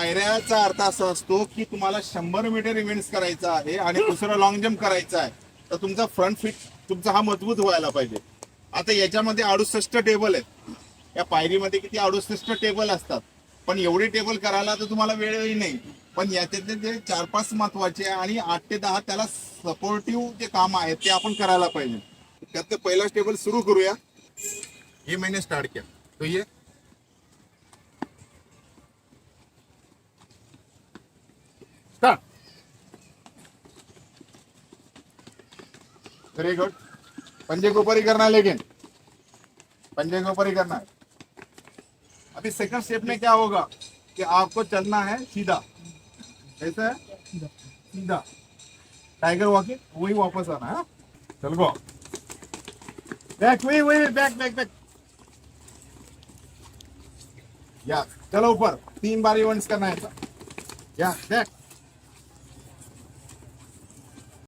पायऱ्याचा अर्थ असा असतो की तुम्हाला शंभर मीटर इव्हेंट्स करायचा आहे आणि दुसरा लॉंग जम्प करायचा आहे तर तुमचा फ्रंट फिट तुमचा हा मजबूत व्हायला पाहिजे. आता याच्यामध्ये अडुसष्ट टेबल आहेत. या पायरीमध्ये किती अडुसष्ट टेबल असतात. पण एवढे टेबल करायला तर तुम्हाला वेळही नाही. पण याच्यातले जे चार पाच महत्त्वाचे आणि आठ ते दहा त्याला सपोर्टिव्ह जे काम आहे ते आपण करायला पाहिजे. त्यात पहिला टेबल सुरू करूया. हे महिने स्टार्ट किया तो ये. स्टार्ट वेरी गुड पंजे के ऊपर ही करना है लेकिन। पंजे के ऊपर ही करना है। अभी सेकंड स्टेप में क्या होगा? कि आपको चलना है सीधा। ऐसा है? सीधा। टाइगर वॉकिंग वही वापस आना है हाँ? चल गो बैक वही वही बैक बैक बैक या चलो ऊपर। तीन बार इवेंट्स करना है या बैक